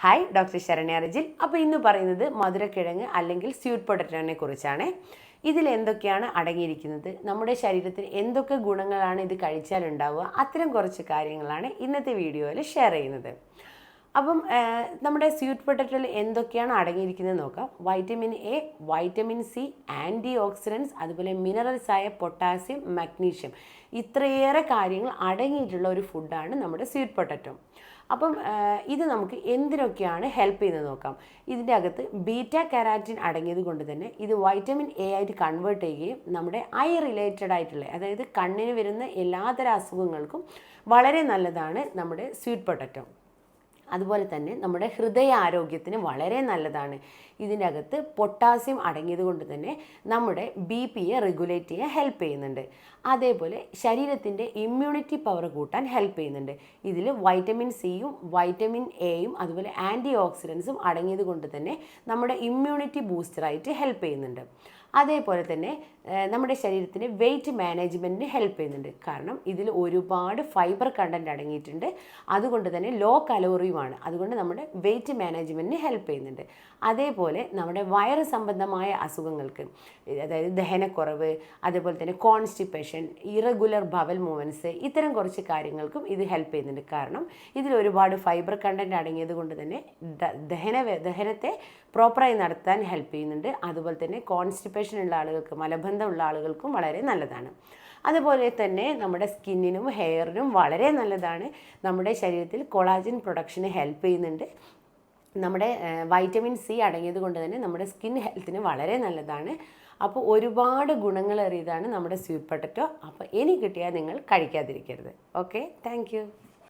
Hi doctor Saranya Rijil അപ്പോൾ ഇന്ന് പറയുന്നത് മധുരക്കിഴങ്ങ് അല്ലെങ്കിൽ സ്വീറ്റ് പൊട്ടറ്റോനെ കുറിച്ചാണ്. ഇതിൽ എന്തൊക്കെയാണ് അടങ്ങിയിരിക്കുന്നത്? നമ്മുടെ ശരീരത്തിൽ എന്തൊക്കെ ഗുണങ്ങളാണ് ഇത് കഴിച്ചാൽ ഉണ്ടാവുക അത്തരം കുറച്ച് കാര്യങ്ങളാണ് ഇന്നത്തെ വീഡിയോയിൽ ഷെയർ ചെയ്യുന്നത്. അപ്പം നമ്മുടെ സ്വീറ്റ് പൊട്ടറ്റോയിൽ എന്തൊക്കെയാണ് അടങ്ങിയിരിക്കുന്നത് നോക്കാം. Vitamin A vitamin C antioxidants അതുപോലെ മിനറൽസ് ആയ പൊട്ടാസ്യം മഗ്നീഷ്യം ഇത്രയേറെ കാര്യങ്ങൾ അടങ്ങിയിട്ടുള്ള ഒരു ഫുഡാണ് നമ്മുടെ സ്വീറ്റ് പൊട്ടറ്റോ അപ്പം ഇത് നമുക്ക് എന്തിനൊക്കെയാണ് ഹെൽപ്പ് ചെയ്യുന്നത് നോക്കാം. ഇതിന്റെ അകത്ത് ബീറ്റ കാരാറ്റിൻ അടങ്ങിയത് കൊണ്ട് തന്നെ ഇത് വൈറ്റമിൻ എ ആയിട്ട് കൺവേർട്ട് ചെയ്യുകയും നമ്മുടെ ഐ റിലേറ്റഡ് ആയിട്ടുള്ള അതായത് കണ്ണിന് വരുന്ന എല്ലാതര അസുഖങ്ങൾക്കും വളരെ നല്ലതാണ് നമ്മുടെ സ്വീറ്റ് പൊട്ടറ്റോ അതുപോലെ തന്നെ നമ്മുടെ ഹൃദയ ആരോഗ്യത്തിന് വളരെ നല്ലതാണ്. ഇതിനകത്ത് പൊട്ടാസ്യം അടങ്ങിയത് കൊണ്ട് തന്നെ നമ്മുടെ ബി പിയെ റെഗുലേറ്റ് ചെയ്യാൻ ഹെൽപ്പ് ചെയ്യുന്നുണ്ട്. അതേപോലെ ശരീരത്തിന്റെ ഇമ്മ്യൂണിറ്റി പവർ കൂട്ടാൻ ഹെൽപ്പ് ചെയ്യുന്നുണ്ട്. ഇതിൽ വൈറ്റമിൻ സിയും വൈറ്റമിൻ എയും അതുപോലെ ആന്റി ഓക്സിഡൻസും അടങ്ങിയത് കൊണ്ട് തന്നെ നമ്മുടെ ഇമ്മ്യൂണിറ്റി ബൂസ്റ്ററായിട്ട് ഹെൽപ്പ് ചെയ്യുന്നുണ്ട്. അതേപോലെ തന്നെ നമ്മുടെ ശരീരത്തിന് വെയിറ്റ് മാനേജ്മെന്റിന് ഹെൽപ്പ് ചെയ്യുന്നുണ്ട്. കാരണം ഇതിൽ ഒരുപാട് ഫൈബർ കണ്ടന്റ് അടങ്ങിയിട്ടുണ്ട്. അതുകൊണ്ട് തന്നെ ലോ കലോറിയുമാണ് അതുകൊണ്ട് നമ്മുടെ വെയിറ്റ് മാനേജ്മെന്റിന് ഹെൽപ്പ് ചെയ്യുന്നുണ്ട്. അതേപോലെ നമ്മുടെ വയറ് സംബന്ധമായ അസുഖങ്ങൾക്ക് അതായത് ദഹനക്കുറവ് അതേപോലെ തന്നെ കോൺസ്റ്റിപ്പേഷൻ ഇറഗുലർ ബവൽ മൂവ്മെന്റ്സ് ഇത്തരം കുറച്ച് കാര്യങ്ങൾക്കും ഇത് ഹെൽപ്പ് ചെയ്യുന്നുണ്ട്. കാരണം ഇതിൽ ഒരുപാട് ഫൈബർ കണ്ടന്റ് അടങ്ങിയത് കൊണ്ട് തന്നെ ദഹന ദഹനത്തെ പ്രോപ്പറായി നടത്താൻ ഹെൽപ്പ് ചെയ്യുന്നുണ്ട്. അതുപോലെ തന്നെ കോൺസ്റ്റിപ്പേഷൻ ഉള്ള ആളുകൾക്ക് മലബന്ധമുള്ള ആളുകൾക്കും വളരെ നല്ലതാണ്. അതുപോലെ തന്നെ നമ്മുടെ സ്കിന്നിനും ഹെയറിനും വളരെ നല്ലതാണ്. നമ്മുടെ ശരീരത്തിൽ കൊളാജിൻ പ്രൊഡക്ഷന് ഹെൽപ്പ് ചെയ്യുന്നുണ്ട്. നമ്മുടെ വൈറ്റമിൻ സി അടങ്ങിയത് കൊണ്ട് തന്നെ നമ്മുടെ സ്കിൻ ഹെൽത്തിന് വളരെ നല്ലതാണ്. അപ്പോൾ ഒരുപാട് ഗുണങ്ങളേറിയതാണ് നമ്മുടെ സ്വീറ്റ് പൊട്ടറ്റോ. അപ്പോൾ ഇനി കിട്ടിയാൽ നിങ്ങൾ കഴിക്കാതിരിക്കരുത്. ഓക്കെ? താങ്ക്